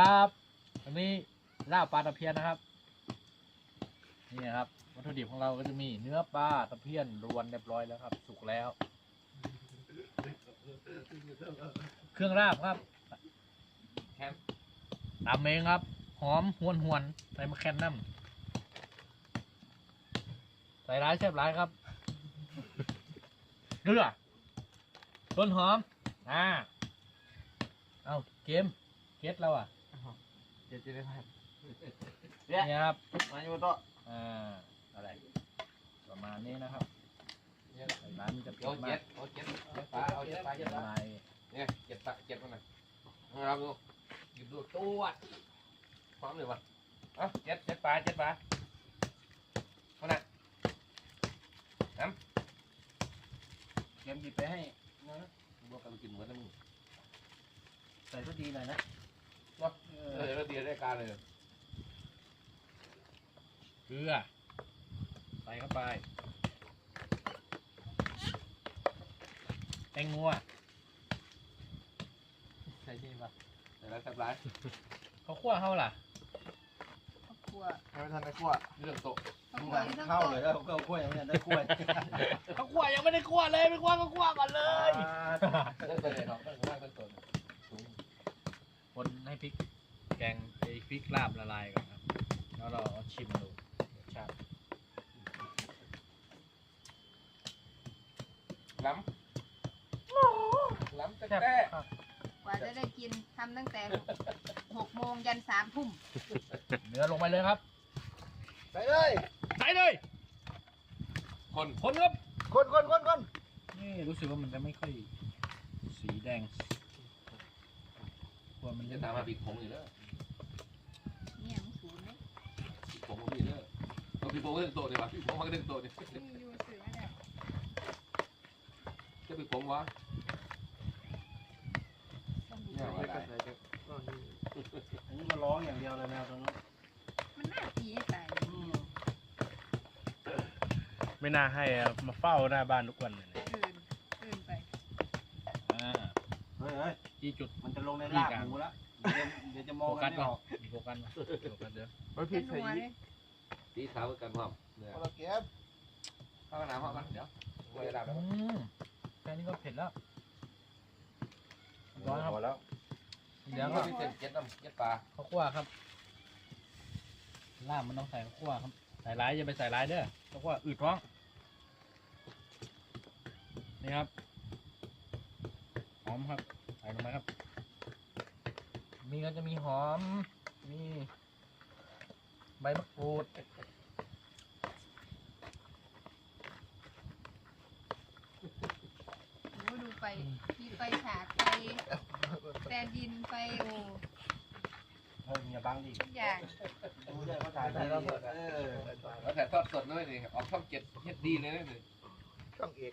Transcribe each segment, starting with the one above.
ครับอันนี้ลาบปลาตะเพียนนะครับ นี่นะครับ วัตถุดิบของเราก็จะมีเนื้อปลาตะเพียนรวนเรียบร้อยแล้วครับ สุกแล้ว เครื่องราบครับแคนตำเองครับ หอมหวนหวนๆใส่มะแคนน้ำใส่ร้ายแซ่บร้ายครับเกลือต้นหอมอ่าเอาเกมเก็ตเราอะ เจ็ดเจ็ดได้ไหมเนี่ยครับมาอยู่โต๊ะอ่าอะไรประมาณนี้นะครับใส่ร้านมันจะเปรี้ยเอาวมาเจ็กดเอาเจ็ดเจ็ดปลาเอาเจ็ดปลาเจ็ดปลาอะไรเนี่ยเจ็ดปลาเจ็ดมันหน่อยนะครับดูหยิบดูตัวพร้อมเลยวะเอ้าเจ็ดเจ็ดปลาเจ็ดปลาคนน่ะน้ำเกมหยิบไปให้นะบอกกันกินเหมือนน้ำมึงใส่ก็ดีหน่อยนะ เนาะเออแล้วเดียวได้การเลยเกลือใส่เข้าไป แตงงัวใช่ใช่ปะแต่ละสับร้ายข้าวคั่วเข้าล่ะข้าวคั่วให้ไม่ทันได้คั่วเรื่องโต๊ะข้าวคั่วนี่ต้องเข้าต้มเลยแล้วก็กล้วยยังไม่ได้กล้วยข้าวคั่วยังไม่ได้คั่วเลยไปคั่วข้าวคั่วก่อนเลย เรื่องตัวเลยครับเรื่องมากเรื่องตัวสูง คนให้พริกแกงไอ้พริกลาบละลายก่อนครับ แล้วเราเอาชิมดูรสชาติล้ำล้ำแต่แซ่บแต่ครับกว่าจะได้กินทำตั้งแต่หกโมงยันสามทุ่มเนื้อลงไปเลยครับ ไปเลยใส่เลยคนคนครับคนคนคนคนนี่รู้สึกว่ามันจะไม่ค่อยสีแดงก ลัวมันจะจะตามมาบีบผมอีกแล้วเนี่ยมึงศูนย์ไหมบีบผมมาบีบแล้วเราบีบผมก็เรื่องโตดีกว่าบีบผมมาก็เรื่องโตนี่นี่อยู่สื่อมาแล้วจะบีบผมวะต้องดูเนี่ยว่าได้อันนี้มาร้องอย่างเดียวเลยแมวตรงนั้นมันน่าตีให้ตายไม่น่าให้อะมาเฝ้าหน้าบ้านทุกวันเลย ฮ้ยเฮ้ยที่จุดมันจะลงในรากหมูแล้วเดี๋ยวเดี๋ยวจะมโฟองกักัสนไม่ก่ออนอกโฟกัสก่อนโฟกัสเดี๋ยวเป็นนัวเลยตีเท้ากันพร้อมเนี่ยเราเก็บเข้ากันน้ำเข้ากันเดี๋ยวไว้ดับแล้วอืมแค่นี้ก็เผ็ดแล้วร้อนครับพอแล้วเดี๋ยวก็ก็มีเจ็ดเจ็ดน้ำเจ็ดปลาข้าวคั่วครับลาบมันต้องใส่ข้าวคั่วครับใส่ร้ายอย่าไปใส่ร้ายเด้อข้าวคั่วอืดท้องนี่ครับห อมครับใส่ลงไปครับ มีก็จะมีหอม มีใบมะกรูดโอ้ดูไปมีไฟฉากไฟแตนดินไฟโอ้เฮ้ยอย่าบังดิทุกอย่างดูได้เขาถ่ายได้แล้วเออแล้วแต่ทอดสดด้วยนี่ออกช่องเจ็ดเฮ็ดดีเลยนะนี่ช่องเอก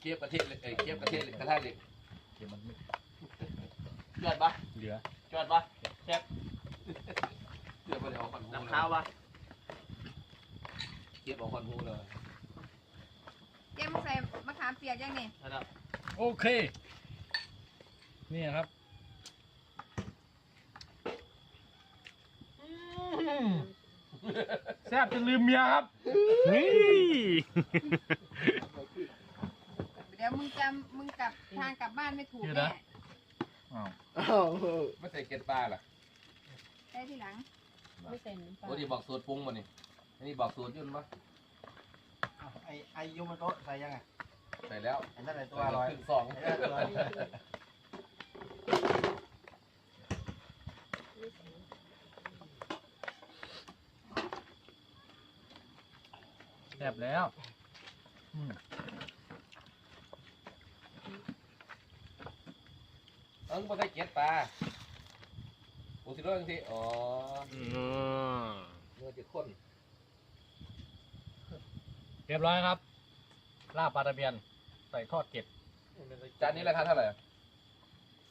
เทียบประเทศเลยเอ้ยเทียบประเทศเลยกระทะเหล็กเดี๋ยวมันไม่จอดปะเหลือจอดปะแซ่บเทียบไปเอาควันหูน้ำข้าวปะเทียบเอาควันหูเลยเจ๊มึงใส่มะขามเปียกยังนี่โอเค นี่ครับอืมแซ่บจนลืมเมียครับเฮ้ยเดี๋ยวมึง จำมึงกลับทางกลับบ้านไม่ถูกเดี๋ยวแน่นะอ้าวไม่ใส่เกล็ดปลาล่ะได้ทีหลังไม่ใส่น้ำปลาโอ้ดีบอกสูตรปรุงมานี่อันนี้บอกสูตรยุ่นปะไอไอยูมันโต๊ะใส่ยังไงใส่แล้วไอ้นั่นไอตัวใส่อร่อยครึ่งสองไอ้นั่นตัวอร่อยแซ่บแล้ว อืม เอิ้งไม่ใส่เกล็ดปลาโอ้สิโร่จังสิอ๋ออืมเนื้อจะข้นเรียบร้อยครับ ลาบปลาตะเพียน ใส่ทอดเก็บจานนี้ราคาเท่าไหร่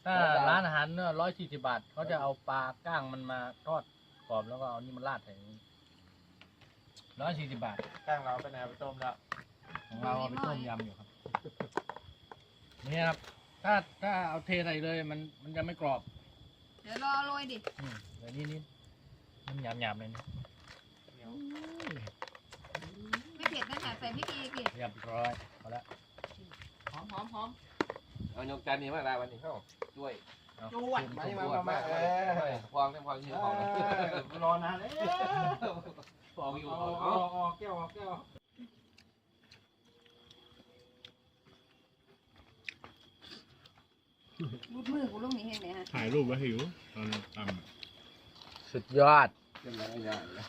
ถ้าร้อยบาทร้านอาหารเนี่ยร้อยสี่สิบาทเขาจะเอาปลาก้างมันมาทอดกรอบแล้วก็เอานี่มันราดใส่ร้อยสี่สิบาทข้างเราไปไหนไปต้มแล้ว ของเราเอาไปต้มยำอยู่ครับ นี่ครับ ถ้าถ้าเอาเทใส่เลยมันมันจะไม่กรอบเดี๋ยวรอโรยดิอืมเดี๋ยวนี้นี่มันหยาบๆเลยนะไม่เผ็ดนะจ๊ะใส่พริกอีกดิเรียบร้อยพอละหอมหอมหอมเอายกจานนี้มาลาวันนี้เข้าช่วยเอาจวดจุ่มาจุ่มาจุ่มามาเออพองได้พองที่พองรอนานเอ๊ะพองอยู่เอาพองเอาเอาเอาแก้วเอาแก้ว รูดมือกูลงนี่เห็นไหมฮะถ่ายรูปไว้หิวตอนตำอะสุดยอดเป็นไรอย่างม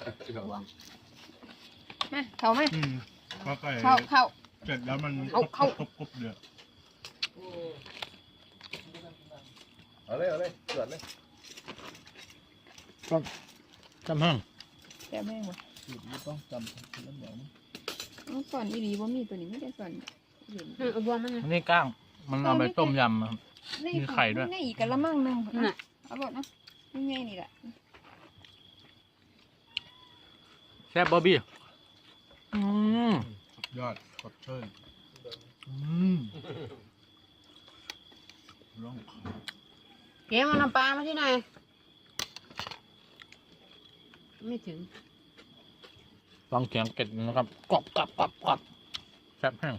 าเข้ามาอืมพอไก่เข้าเข้า เสร็จแล้วมันเอาเข้ากรุบกรุบเดือดเอาเลยเอาเลยเกิดเลยจำห้างแซ่บแม่งวะสูตรนี้ต้องจำแล้วเดี๋ยวเอาสอนอีหลีบ่มีตัวนี้ไม่ได้สอนเห็น เออเอาบวงมันนะ นี่ก้าง มันเอาไปต้มยำครับใน มีไข่ด้วยในอีกกะละมังหนึงน่ะ เอาบดนะนี่ไงนี่แหละแซ่บบอบบี้อืมสุดยอดสดชื่นอืมร้องเกมเอาน้ำปลามาที่ไหน ไม่ถึง ฟังเสียงเกล็ดนะครับกรอบกรอบกรอบกรอบแซ่บแห้ง